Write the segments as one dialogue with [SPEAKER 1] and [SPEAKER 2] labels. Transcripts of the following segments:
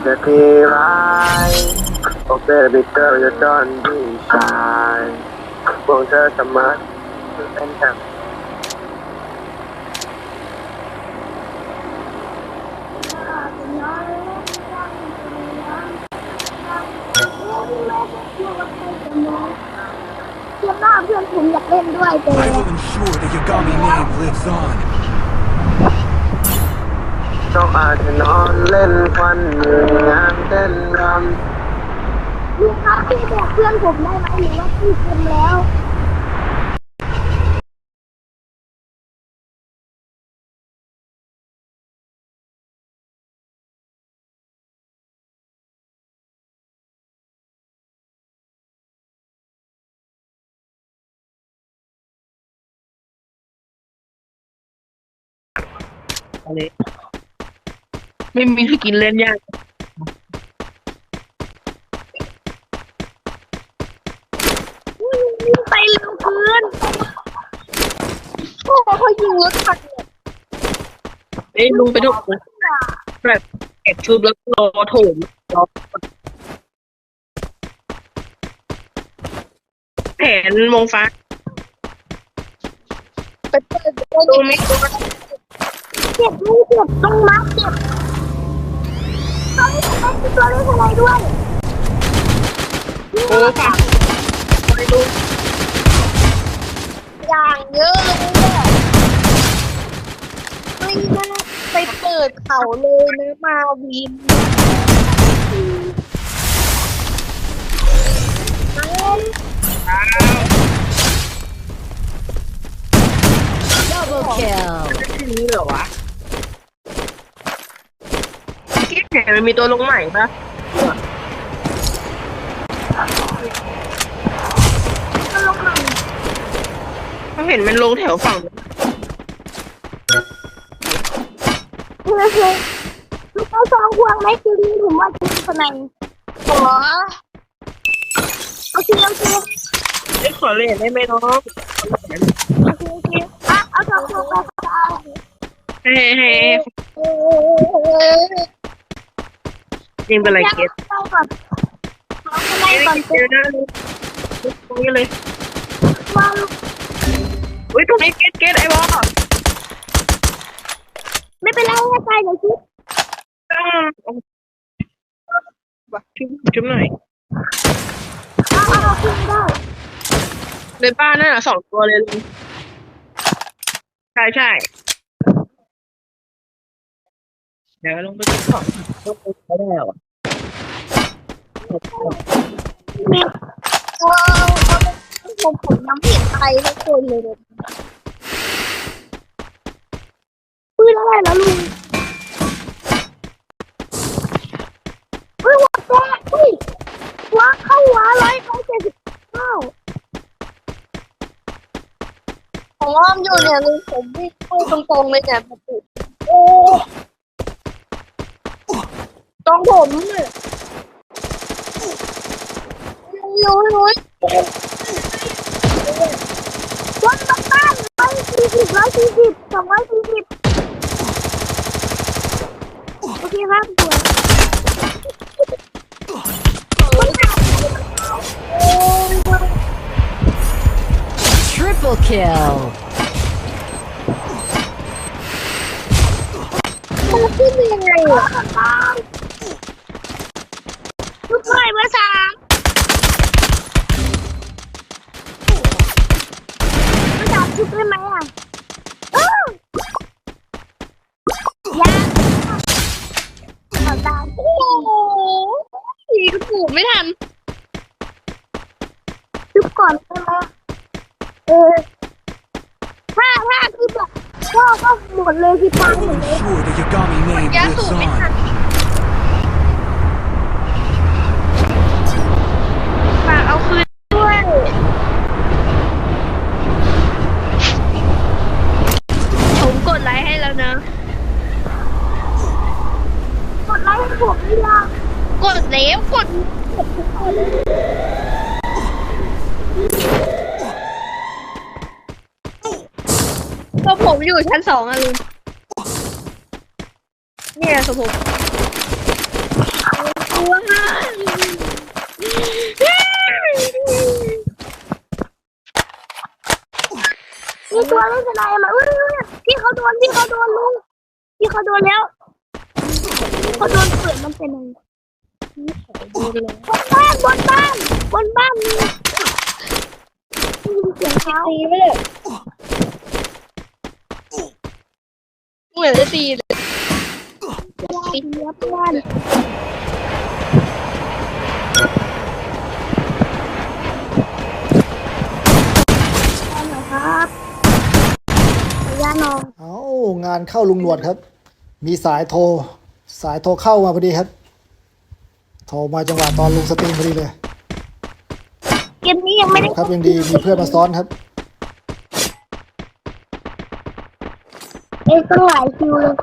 [SPEAKER 1] ว่ามันจะทีร้ายโอ้เบบี้เกิร์ลจะดอนดีชายพวกเธอสามารถเป็นกัน
[SPEAKER 2] เพื่อนหน้าเพื่อนผมอยากเล่นด้วยแต่
[SPEAKER 3] I will ensure the Yagami name lives on.
[SPEAKER 1] ต้องอาจจะนอนเล่นควันยืนงานเต้นรำ
[SPEAKER 2] ลูกค้าพี่แบกเพื่อนผมได้ไหมหรือว่าพี่เต็มแล้ว
[SPEAKER 4] อะไร ไม่มีที่กินเล่นยาก
[SPEAKER 2] วิ่งไปเร็วเกินโอ้เขายิงรถถังเนี่ย
[SPEAKER 4] เอ้ยลุงไปทุกคนแบบเก็บชุดแล้วรอโถมรอแผนวงฟ้า
[SPEAKER 2] ไปเปิดตัว
[SPEAKER 4] ดู
[SPEAKER 2] นี้
[SPEAKER 4] ไม่ตัว
[SPEAKER 2] เจ็บลูกเจ็บต้องมัดเจ็บ ตอนนี้ผมไม่มีตัวเล่นอะไรด้วย
[SPEAKER 4] โอ้ฟ้าไปลุง
[SPEAKER 2] อย่างเยอะเลยเนี่ยไม่น่าไปเปิดเขาเลยนะมาวินเอา
[SPEAKER 4] อ้าว
[SPEAKER 5] Double kill.
[SPEAKER 4] ที่นี้เหรอวะ เกิ๊กแผนมันมีตัวลงใหม่ปะ
[SPEAKER 2] ลงมา
[SPEAKER 4] เขาเห็นมันลงแถวฝั่ง
[SPEAKER 2] เฮ้ยเฮ้ยลูกเอาสองพวงไหมคือนี่ผมว่าจะเป็นคนไหนขอโอเคโอเค
[SPEAKER 4] ไอ้ยขอเล่นได้ไหมน้อง
[SPEAKER 2] โอเคโอเคอะเอาสองพวงไปค่ะ
[SPEAKER 4] เฮ้เฮ้
[SPEAKER 2] เอ อ
[SPEAKER 4] ยิงเป็นไรเก็ต
[SPEAKER 2] ไปก่อนเอาอะไร
[SPEAKER 4] ไม่
[SPEAKER 2] ก่อน
[SPEAKER 4] ได้เจอหน้าเลยตรงนี้เลย
[SPEAKER 2] มา
[SPEAKER 4] อุ้ยตรงนี้เก็ตเก็ตไอ้บอส
[SPEAKER 2] ไม่เป็นไรให้ตายเดี๋ยวคิด
[SPEAKER 4] ต้องบักจุ๊บจุ๊บหน่อย
[SPEAKER 2] เอาเอาเอาขึ้นได้
[SPEAKER 4] ในบ้านนั่นอะสองตัวเลยลุงใช่ใช่ เดี๋ยวลงไปกินของต้องไปเขาได้หรอ
[SPEAKER 2] เอาเอาผมผมน้ำเห็นไทยทุกคนเลยเลยปืนอะไรแล้วลุงเฮ้ยหัวแตกเฮ้ยหัวเข้าหัวร้อยเขาเจ็ดสิบเก้าของอ้อมอยู่เนี่ยลุงผมวิ่งเข้าตรงๆเลยเนี่ยประตูโอ้ ตรงผมเนี่ยยุ้ยยุ้ยวันละบ้านร้อยสี่สิบร้อยสี่สิบสองร้อยสี่สิบโอเคครับตัว
[SPEAKER 5] Triple kill.
[SPEAKER 2] มันขึ้นยังไงอะลูกไม้เบอร์สามเบอร์สามชุดไมอะเออยากขอตามโอ้โหยิงถูกไม่ทันชุดก่อนใช่ไหมเออถ้าถ้าคือแบบก็ก็หมดเลยคือตัง
[SPEAKER 3] I
[SPEAKER 2] ค์หมดเลย
[SPEAKER 3] Sure the Yagami name
[SPEAKER 2] ยา
[SPEAKER 3] lives
[SPEAKER 2] สูบไม่ทัน
[SPEAKER 3] on.
[SPEAKER 2] ฝ ราผมอยู่ชั้นสองอะลุงเนี่ยสมผมกลัว้ากมีตัวไม่เป็นไรมาอุ้ยอ้ยพี่เขาโดนพี่เขาโดนลุงพี่เขาโดนแล้วเขาโดนเปิดมันเป็นไงบนบ้านบนบ้านบนบ้านมีมีเสียงเท้า
[SPEAKER 4] ตีไปเลย เหมือนจะตีเลย
[SPEAKER 2] ตีเนื้อเพื่อนเอาน่อยครับขออนุญานอง
[SPEAKER 6] เอางานเข้าลุงหนวดครับ มีสายโทร สายโทรเข้ามาพอดีครับ โทรมาจังหวะตอนลุงสตรีมพอดีเลย
[SPEAKER 2] เกมนี้ยังไม่ได้
[SPEAKER 6] ครับยังดีมีเพื่อนมาซ้อนครับ
[SPEAKER 2] เอ้ยตั้งหลายคิวเลย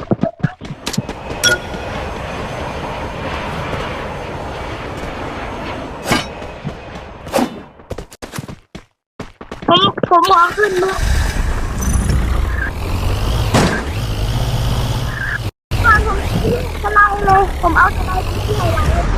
[SPEAKER 2] ผมผมมองขึ้นด้วยตอนผมสไลด์เลย ผมเอาสไลด์ที่ไหนไว้
[SPEAKER 6] แม่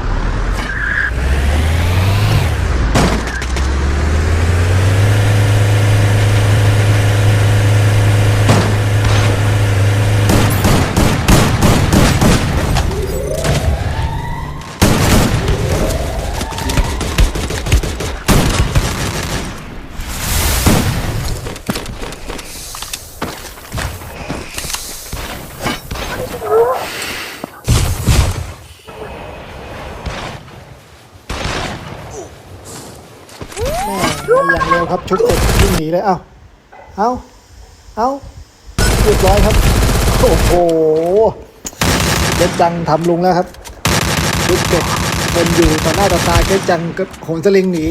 [SPEAKER 6] อย่างเร็วครับชุดเสร็จวิ่งหนีเลยเอ้าเอ้าเอ้าเรียบร้อยครับโอ้โหเจ๊จังทำลุงแล้วครับชุดเสร็จคนอยู่ต่อหน้าต่อตาเจ๊จังก็โหนสลิงหนี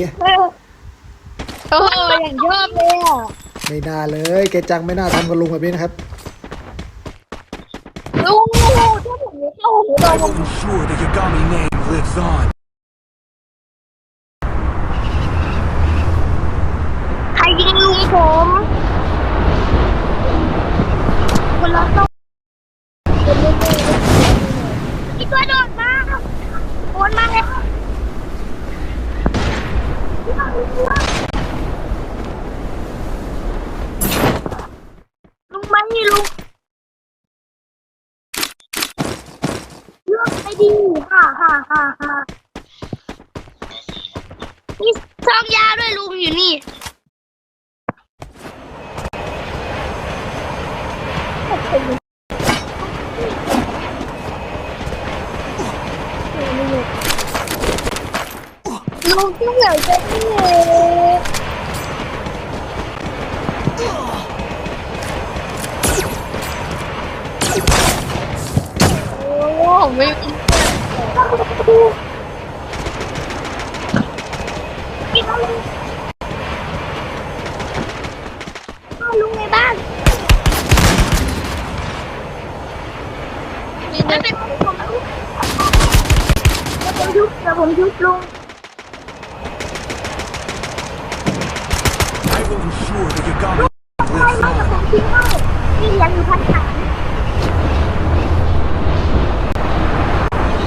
[SPEAKER 2] โอ้อย่างชอบเลยอะ
[SPEAKER 6] ไม่น่าเลยเจ๊จังไม่น่าทำกับลุงแบบนี้นะครับ
[SPEAKER 2] ลุงถ้าผมไม่เข้าหูโด
[SPEAKER 3] I
[SPEAKER 2] น
[SPEAKER 3] will ensure the Yagami name lives on.
[SPEAKER 2] ใครยิงลุงผมคนละต้องเป็นเรื่อยๆอีกตัวโดดมาโอนมาแล้วลุงไม่ลุงเลือกไปดี ฮ่าฮ่าฮ่าฮ่ามีซองยาด้วยลุงอยู่นี่ลุงที่เหลือจะนี่โอ้ไม่กินกินอะไรอ้าว ลุงในบ้านไม่เป็นไรผมลุกเดี๋ยวผมยุบเดี๋ยวผมยุบลุง
[SPEAKER 3] I will ensure the Yagami
[SPEAKER 2] ใช่
[SPEAKER 3] lives
[SPEAKER 2] ไม่แต่
[SPEAKER 3] on.
[SPEAKER 2] ผมคิดว่าที่เรียนอยู่พันสาม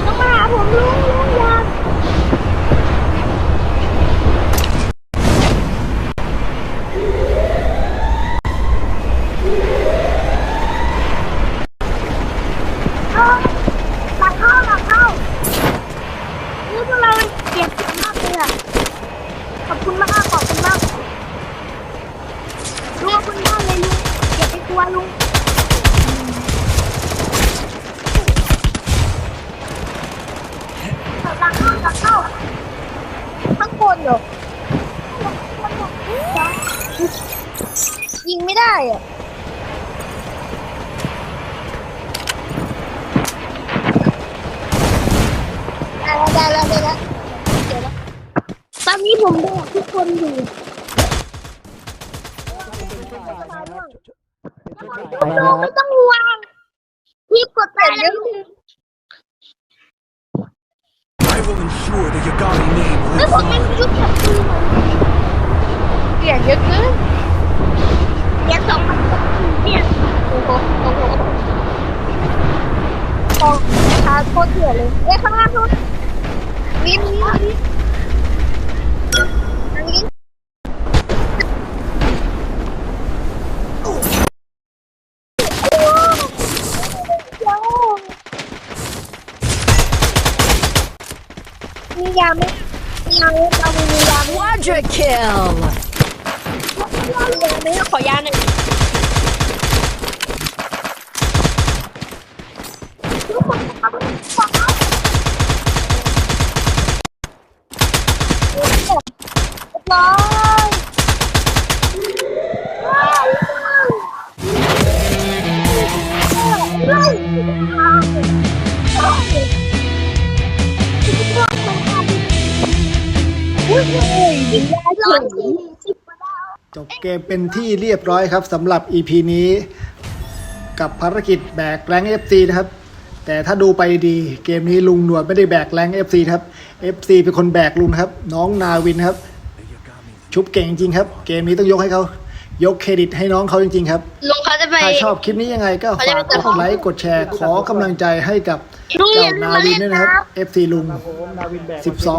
[SPEAKER 2] ต้องมาหาผมลุงลุงอยากเออหลังเข้าหลังเข้านี่พวกเราเกลียดกันมากเลยอะขอบคุณมากขอบคุณมาก ลุงเอาคุณบ้านเลยลุงอย่าไปกลัวลุง หลังเข้าหลังเข้าข้างบนเหรอยิงไม่ได้อะได้แล้วได้แล้วได้แล้วเดี๋ยวนะตอนนี้ผมบอกทุกคนอยู่ลุงไม่ต้องห่วงรีบกดไปแล้ว
[SPEAKER 3] I will ensure the Yagami name
[SPEAKER 2] แล้ว
[SPEAKER 3] lives
[SPEAKER 2] ผมเป็น
[SPEAKER 3] on.
[SPEAKER 2] ยุคแบบนี้
[SPEAKER 4] เปลี่ยนเยอะขึ้น
[SPEAKER 2] เรียนสองพันเรียน
[SPEAKER 4] โอ้โหโอ้โห
[SPEAKER 2] สองนะคะโคตรเถื่อนเลยเอ้ยข้างล่างนู้นลิ้นลิ้นลิ้นลิ้น มี ยาไมมียามเรามียาไหม
[SPEAKER 5] Quadra kill.
[SPEAKER 2] ยาไหมขอยาหน่อยร้อยร้อยสี่สิบ
[SPEAKER 6] จบเกมเป็นที่เรียบร้อยครับสำหรับ EP นี้ กับภารกิจแบกแรง FC นะครับ แต่ถ้าดูไปดีเกมนี้ลุงหนวดไม่ได้แบกแรง FC ครับ FC เป็นคนแบกลุงนครับ น้องนาวินครับ ชุบเก่งจริงครับ เกมนี้ต้องยกให้เขา ยกเครดิตให้น้องเขาจริง ๆ ครับ
[SPEAKER 2] ลุงเขาจะไป
[SPEAKER 6] ถ้าชอบคลิปนี้ยังไงก็ฝากกดไลค์กดแชร์ขอกำลังใจให้กับ
[SPEAKER 2] ลุงอ
[SPEAKER 6] เจ้า
[SPEAKER 2] ย่าลืม
[SPEAKER 6] นา
[SPEAKER 2] มา
[SPEAKER 6] วิ
[SPEAKER 2] เล่
[SPEAKER 6] น
[SPEAKER 2] น
[SPEAKER 6] ด้วยนะ
[SPEAKER 2] นะครับ
[SPEAKER 6] ครับ FC ลุง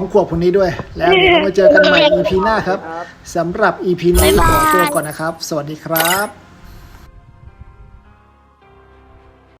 [SPEAKER 6] 12 ขวบคนนี้ด้วย แล้วเดี๋ยวมาเจอกันใหม่ EP หน้าครับสำหรับ EP นี้ขอตัวก่อนนะครับ สวัสดีครับ